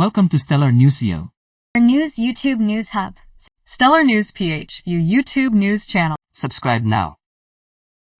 Welcome to Stellar Newsio. Our news YouTube News Hub. Stellar News PH, you YouTube news channel. Subscribe now.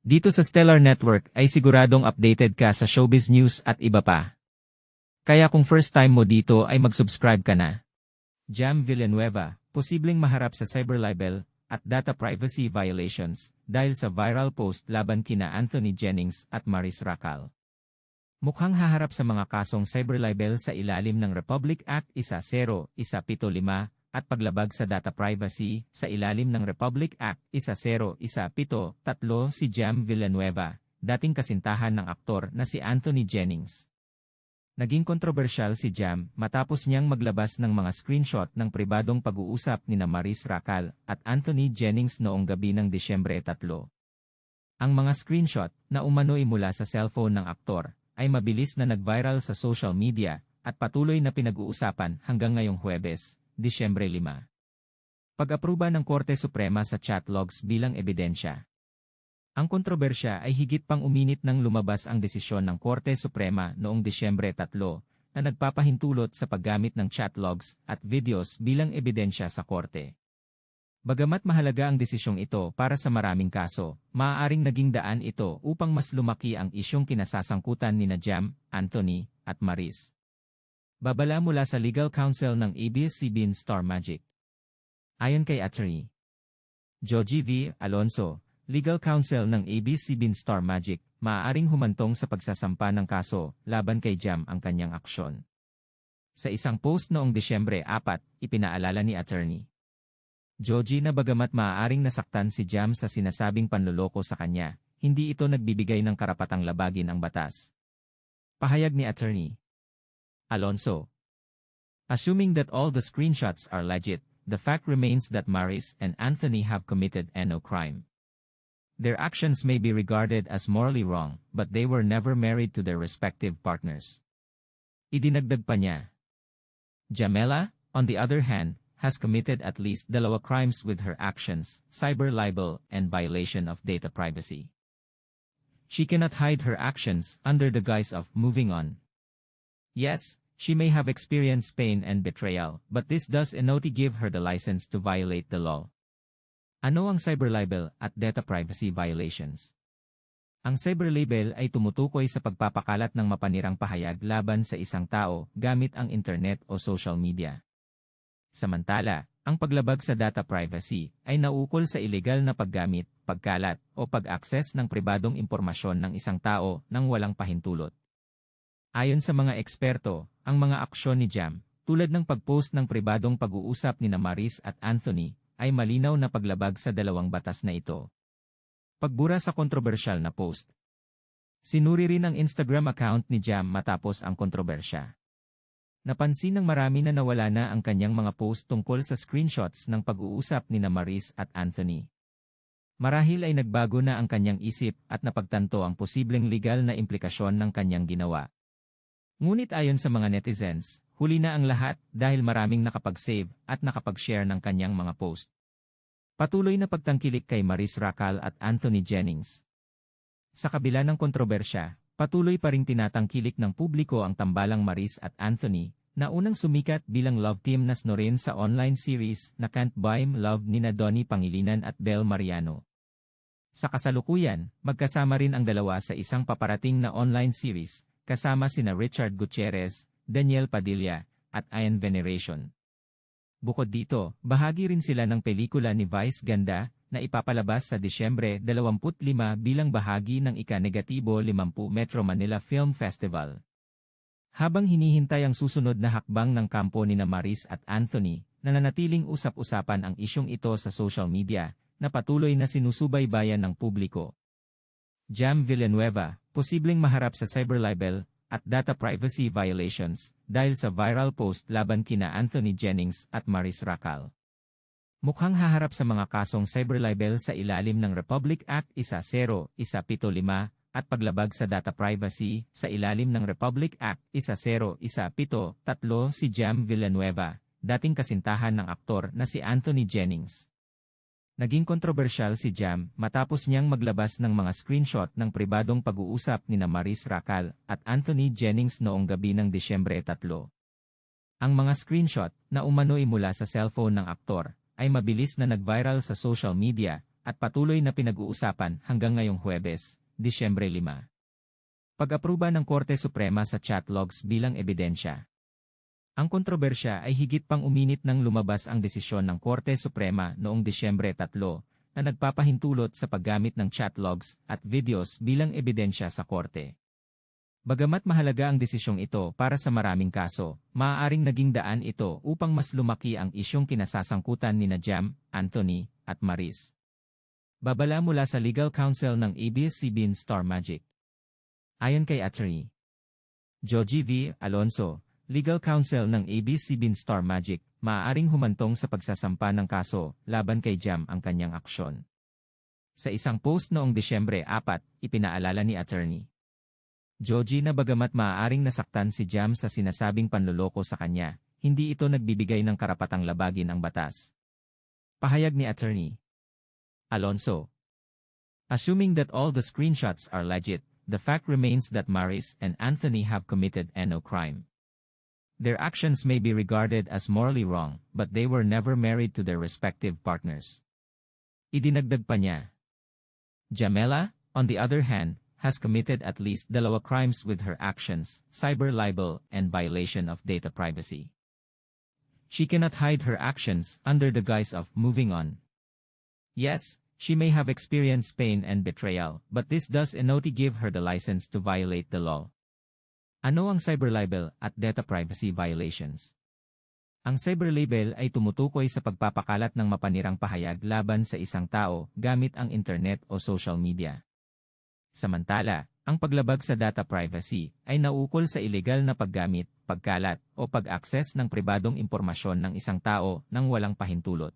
Dito sa Stellar Network ay siguradong updated ka sa showbiz news at iba pa. Kaya kung first time mo dito ay mag-subscribe ka na. Jam Villanueva, posibleng maharap sa cyber libel at data privacy violations dahil sa viral post laban kina Anthony Jennings at Maris Racal. Mukhang haharap sa mga kasong cyber libel sa ilalim ng Republic Act 10175 at paglabag sa data privacy sa ilalim ng Republic Act 10173 si Jam Villanueva, dating kasintahan ng aktor na si Anthony Jennings. Naging kontrobersyal si Jam matapos niyang maglabas ng mga screenshot ng pribadong pag-uusap ni na Maris Racal at Anthony Jennings noong gabi ng Disyembre 3. Ang mga screenshot na umano'y mula sa cellphone ng aktor ay mabilis na nag-viral sa social media at patuloy na pinag-uusapan hanggang ngayong Huwebes, Disyembre 5. Pag-aproba ng Korte Suprema sa chat logs bilang ebidensya. Ang kontrobersya ay higit pang uminit nang lumabas ang desisyon ng Korte Suprema noong Disyembre 3 na nagpapahintulot sa paggamit ng chat logs at videos bilang ebidensya sa korte. Bagamat mahalaga ang desisyong ito para sa maraming kaso, maaaring naging daan ito upang mas lumaki ang isyong kinasasangkutan ni na Jam, Anthony, at Maris. Babala mula sa legal counsel ng ABS-CBN Star Magic. Ayon kay Attorney Joji V. Alonso, legal counsel ng ABS-CBN Star Magic, maaaring humantong sa pagsasampa ng kaso laban kay Jam ang kanyang aksyon. Sa isang post noong Desyembre 4, ipinaalala ni Attorney Joji na bagamat maaaring nasaktan si Jam sa sinasabing panloloko sa kanya, hindi ito nagbibigay ng karapatang labagin ang batas. Pahayag ni Attorney Alonso Assuming that all the screenshots are legit, the fact remains that Maris and Anthony have committed no crime. Their actions may be regarded as morally wrong, but they were never married to their respective partners. Idinagdag pa niya. Jamela, on the other hand, has committed at least dalawa crimes with her actions, cyber libel and violation of data privacy. She cannot hide her actions under the guise of moving on. Yes, she may have experienced pain and betrayal, but this does not give her the license to violate the law. Ano ang cyber libel at data privacy violations? Ang cyber libel ay tumutukoy sa pagpapakalat ng mapanirang pahayag laban sa isang tao gamit ang internet o social media. Samantala, ang paglabag sa data privacy ay naukol sa ilegal na paggamit, pagkalat, o pag-access ng pribadong impormasyon ng isang tao nang walang pahintulot. Ayon sa mga eksperto, ang mga aksyon ni Jam, tulad ng pag-post ng pribadong pag-uusap ni Maris at Anthony, ay malinaw na paglabag sa dalawang batas na ito. Pagbura sa kontrobersyal na post. Sinuri rin ang Instagram account ni Jam matapos ang kontrobersya. Napansin ng marami na nawala na ang kanyang mga post tungkol sa screenshots ng pag-uusap ni na Maris at Anthony. Marahil ay nagbago na ang kanyang isip at napagtanto ang posibleng legal na implikasyon ng kanyang ginawa. Ngunit ayon sa mga netizens, huli na ang lahat dahil maraming nakapag-save at nakapag-share ng kanyang mga post. Patuloy na pagtangkilik kay Maris Racal at Anthony Jennings. Sa kabila ng kontrobersya, patuloy pa ring tinatangkilik ng publiko ang tambalang Maris at Anthony, na unang sumikat bilang love team na snorin sa online series na Can't Buy Me Love ni na Donnie Pangilinan at Bel Mariano. Sa kasalukuyan, magkasama rin ang dalawa sa isang paparating na online series, kasama sina Richard Gutierrez, Daniel Padilla, at Ian Veneration. Bukod dito, bahagi rin sila ng pelikula ni Vice Ganda, na ipapalabas sa Disyembre 25 bilang bahagi ng ika-negatibo 50 Metro Manila Film Festival. Habang hinihintay ang susunod na hakbang ng kampo ni Maris at Anthony, nananatiling usap-usapan ang isyong ito sa social media, na patuloy na sinusubaybayan ng publiko. Jam Villanueva, posibleng maharap sa cyber libel at data privacy violations dahil sa viral post laban kina Anthony Jennings at Maris Racal. Mukhang haharap sa mga kasong cyber libel sa ilalim ng Republic Act 10175 at paglabag sa data privacy sa ilalim ng Republic Act 10173 si Jam Villanueva, dating kasintahan ng aktor na si Anthony Jennings. Naging kontrobersyal si Jam matapos niyang maglabas ng mga screenshot ng pribadong pag-uusap ni na Maris Racal at Anthony Jennings noong gabi ng Disyembre 3. Ang mga screenshot na umano'y mula sa cellphone ng aktor ay mabilis na nag-viral sa social media at patuloy na pinag-uusapan hanggang ngayong Huwebes, Disyembre 5. Pag-aproba ng Korte Suprema sa chat logs bilang ebidensya. Ang kontrobersya ay higit pang uminit nang lumabas ang desisyon ng Korte Suprema noong Disyembre 3 na nagpapahintulot sa paggamit ng chat logs at videos bilang ebidensya sa korte. Bagamat mahalaga ang desisyong ito para sa maraming kaso, maaaring naging daan ito upang mas lumaki ang isyong kinasasangkutan ni na Jam, Anthony, at Maris. Babala mula sa legal counsel ng ABS-CBN Star Magic. Ayon kay Attorney Joji V. Alonso, legal counsel ng ABS-CBN Star Magic, maaaring humantong sa pagsasampa ng kaso laban kay Jam ang kanyang aksyon. Sa isang post noong Disyembre 4, ipinaalala ni Attorney Joji na bagamat maaaring nasaktan si Jam sa sinasabing panloloko sa kanya, hindi ito nagbibigay ng karapatang labagin ang batas. Pahayag ni Attorney Alonso Assuming that all the screenshots are legit, the fact remains that Maris and Anthony have committed no crime. Their actions may be regarded as morally wrong, but they were never married to their respective partners. Idinagdag pa niya. Jamela, on the other hand, has committed at least dalawa crimes with her actions, cyber libel and violation of data privacy. She cannot hide her actions under the guise of moving on. Yes, she may have experienced pain and betrayal, but this does not give her the license to violate the law. Ano ang cyber libel at data privacy violations? Ang cyber libel ay tumutukoy sa pagpapakalat ng mapanirang pahayag laban sa isang tao gamit ang internet o social media. Samantala, ang paglabag sa data privacy ay naukol sa ilegal na paggamit, pagkalat, o pag-access ng pribadong impormasyon ng isang tao nang walang pahintulot.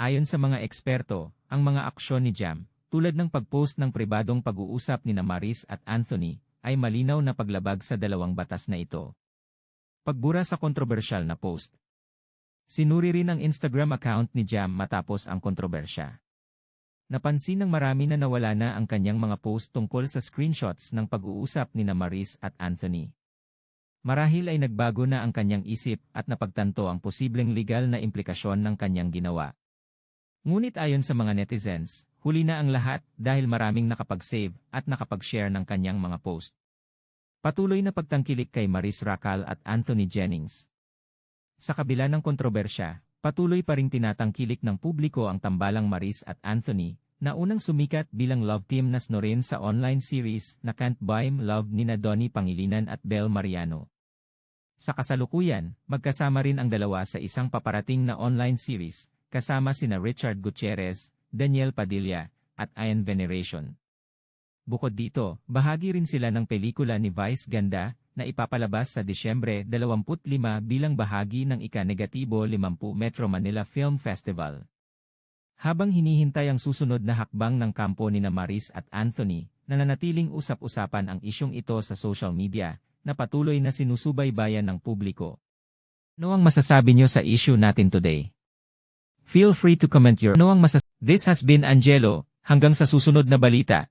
Ayon sa mga eksperto, ang mga aksyon ni Jam, tulad ng pag-post ng pribadong pag-uusap ni Maris at Anthony, ay malinaw na paglabag sa dalawang batas na ito. Pagbura sa kontrobersyal na post. Sinuri rin ang Instagram account ni Jam matapos ang kontrobersya. Napansin ng marami na nawala na ang kanyang mga post tungkol sa screenshots ng pag-uusap ni Maris at Anthony. Marahil ay nagbago na ang kanyang isip at napagtanto ang posibleng legal na implikasyon ng kanyang ginawa. Ngunit ayon sa mga netizens, huli na ang lahat dahil maraming nakapag-save at nakapag-share ng kanyang mga post. Patuloy na pagtangkilik kay Maris Racal at Anthony Jennings. Sa kabila ng kontrobersya, patuloy pa ring tinatangkilik ng publiko ang tambalang Maris at Anthony, na unang sumikat bilang love team na snorin sa online series na Can't Buy Me Love nina Donnie Pangilinan at Bel Mariano. Sa kasalukuyan, magkasama rin ang dalawa sa isang paparating na online series, kasama sina Richard Gutierrez, Daniel Padilla, at Ian Veneration. Bukod dito, bahagi rin sila ng pelikula ni Vice Ganda na ipapalabas sa Disyembre 25 bilang bahagi ng ika-negatibo 50 Metro Manila Film Festival. Habang hinihintay ang susunod na hakbang ng kampo ni na Maris at Anthony, nananatiling usap-usapan ang isyong ito sa social media, na patuloy na sinusubaybayan ng publiko. Ano ang masasabi niyo sa issue natin today? Feel free to comment your ano ang masas- This has been Angelo, hanggang sa susunod na balita.